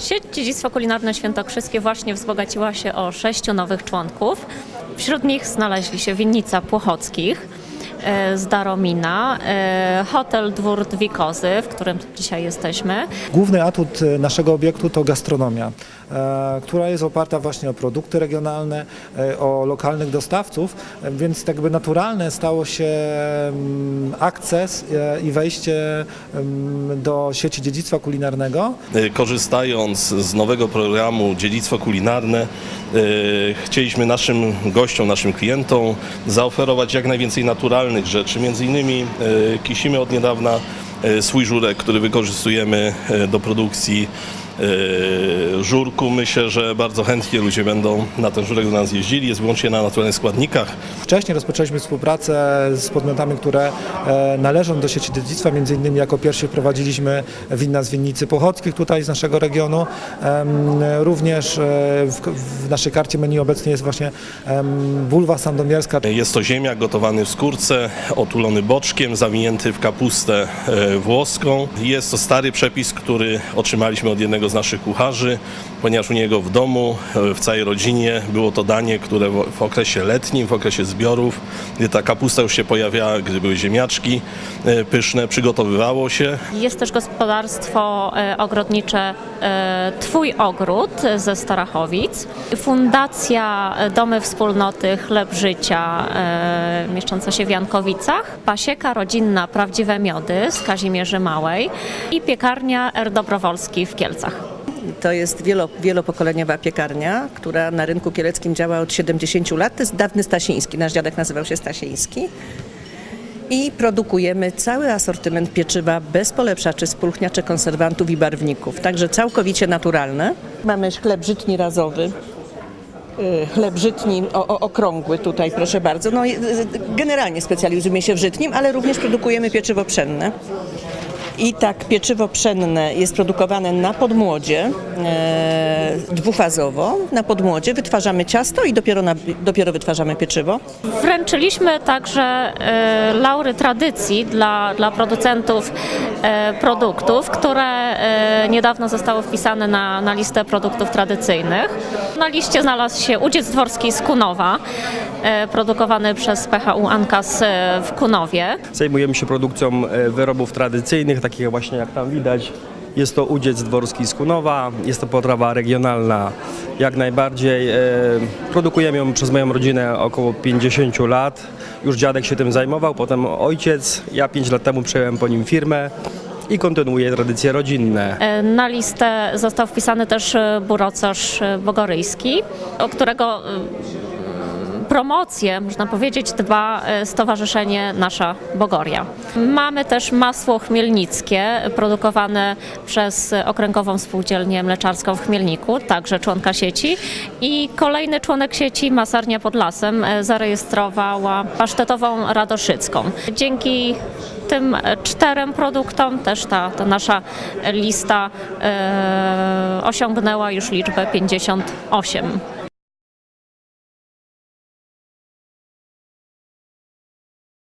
Sieć Dziedzictwo Kulinarne Świętokrzyskie właśnie wzbogaciła się o sześciu nowych członków. Wśród nich znaleźli się winnica Płochockich z Daromina, e, hotel Dwór Dwie Kozy, w którym dzisiaj jesteśmy, Główny atut e, naszego obiektu to gastronomia, e, która jest oparta właśnie o produkty regionalne, e, o lokalnych dostawców, e, więc tak jakby naturalne stało się mm, akces e, i wejście mm, do sieci dziedzictwa kulinarnego. Korzystając z nowego programu Dziedzictwo Kulinarne, chcieliśmy naszym gościom, naszym klientom zaoferować jak najwięcej naturalnych rzeczy. Między innymi y, kisimy od niedawna y, swój żurek, który wykorzystujemy y, do produkcji żurku. Myślę, że bardzo chętnie ludzie będą na ten żurek do nas jeździli. Jest wyłącznie na naturalnych składnikach. Wcześniej rozpoczęliśmy współpracę z podmiotami, które e, należą do sieci dziedzictwa. Między innymi jako pierwsi wprowadziliśmy wina z winnicy Pochockich tutaj z naszego regionu. Również e, w, naszej karcie menu obecnie jest właśnie bulwa sandomierska. Jest to ziemniak gotowany w skórce, otulony boczkiem, zawinięty w kapustę e, włoską. Jest to stary przepis, który otrzymaliśmy od jednego z naszych kucharzy, ponieważ u niego w domu, e, w całej rodzinie było to danie, które w okresie letnim, w okresie zbiorów, gdy ta kapusta już się pojawiała, gdy były ziemniaczki e, pyszne, przygotowywało się. Jest też gospodarstwo e, ogrodnicze Twój Ogród ze Starachowic, Fundacja e, Domy Wspólnoty Chleb Życia e, mieszcząca się w Jankowicach, Pasieka Rodzinna Prawdziwe Miody z Kazimierzy Małej i piekarnia R. Dobrowolski w Kielcach. To jest wielo, wielopokoleniowa piekarnia, która na rynku kieleckim działa od 70 lat. To jest dawny Stasiński, nasz dziadek nazywał się Stasiński. I produkujemy cały asortyment pieczywa bez polepszaczy, spulchniaczy, konserwantów i barwników. Także całkowicie naturalne. Mamy chleb żytni razowy. y, Chleb żytni o, o, okrągły tutaj, proszę bardzo. No, y, y, generalnie specjalizujemy się w żytnim, ale również produkujemy pieczywo pszenne. I tak pieczywo pszenne jest produkowane na podmłodzie, e, dwufazowo. Na podmłodzie wytwarzamy ciasto i dopiero, na, dopiero wytwarzamy pieczywo. Wręczyliśmy także e, laury tradycji dla, dla producentów e, produktów, które e, niedawno zostały wpisane na, na listę produktów tradycyjnych. Na liście znalazł się udziec dworski z Kunowa, e, produkowany przez PHU Ankas e, w Kunowie. Zajmujemy się produkcją e, wyrobów tradycyjnych, takich właśnie jak tam widać. Jest to udziec dworski z Kunowa, jest to potrawa regionalna jak najbardziej. E, Produkujemy ją przez moją rodzinę około 50 lat. Już dziadek się tym zajmował, potem ojciec. Ja 5 lat temu przejąłem po nim firmę i kontynuuję tradycje rodzinne. E, Na listę został wpisany też e, burocosz e, bogoryjski, o którego promocję, można powiedzieć, dba e, Stowarzyszenie Nasza Bogoria. Mamy też masło chmielnickie produkowane przez Okręgową Spółdzielnię Mleczarską w Chmielniku, także członka sieci. I kolejny członek sieci, Masarnia pod Lasem, e, zarejestrowała pasztetową radoszycką. Dzięki tym czterem produktom też ta, ta nasza lista e, osiągnęła już liczbę 58.